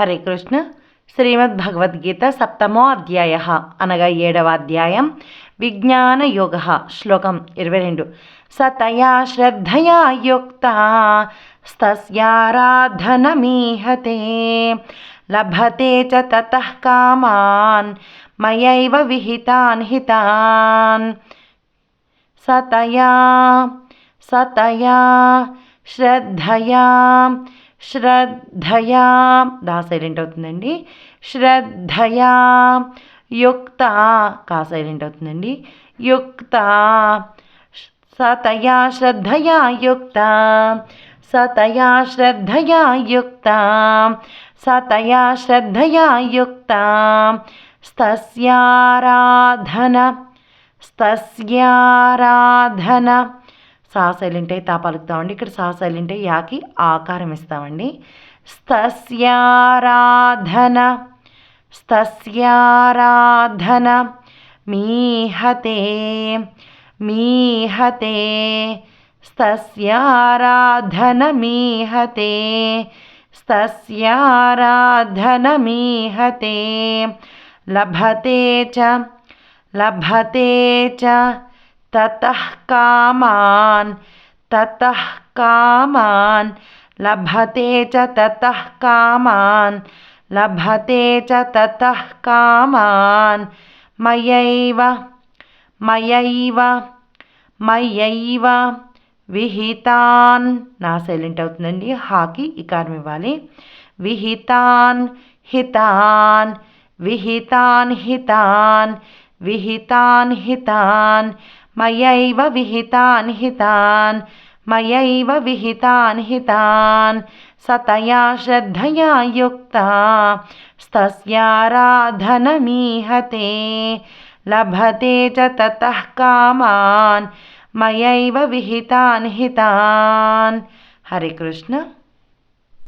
హరే కృష్ణ. శ్రీమద్ భగవద్గీత సప్తమో అధ్యాయ అనగా ఏడవ అధ్యాయం విజ్ఞాన యోగ శ్లోకం ఇరవై రెండు. సతయా శ్రద్ధయా యుక్త స్తస్యారాధనమీహతే. లభతే చ తతః కామాన్ మయైవ విహితాన్ హితాన్. సతయా సతయా శ్రద్ధయా శ్రద్ధయా. దా సైలెంట్ అవుతుందండి? శ్రద్ధయా యుక్త. కా సైలెంట్ అవుతుందండి? యుక్త. సతయా శ్రద్ధయా యుక్త. సతయా శ్రద్ధయా యుక్త. సతయా శ్రద్ధయా యుక్త. స్తస్యారాధన. స్తస్యారాధన. సా సైలెంట్ అయి తా పలుకుతామండి ఇక్కడ సా సైలెంట్ అయి యాకి ఆకారం ఇస్తామండి. స్తస్యారాధన స్తస్యారాధన మీహతే మీహతే స్తస్యారాధన మీహతే స్తస్యారాధన మీహతే లభతే చ లభతే చ తతః కామాన్ తతః కామాన్ లభతే చ తతః కామాన్ లభతే చ తతః కామాన్ మయైవ మయైవ మయైవ విహితాన్ నా సైలెంట్ అవుతుందండి హాకి ఇకారం ఇవ్వాలి. విహితాన్ హితాన్ విహితాన్ హితాన్ విహితాన్ హితాన్ మయైవ విహితాన్ హితాన్ మయైవ విహితాన్ హితాన్ సతయా శ్రద్ధయా యుక్త స్తస్యారాధనమీహతే లభతే చ తతః కామాన్ మయైవ విహితాన్ హితాన్ హరే కృష్ణ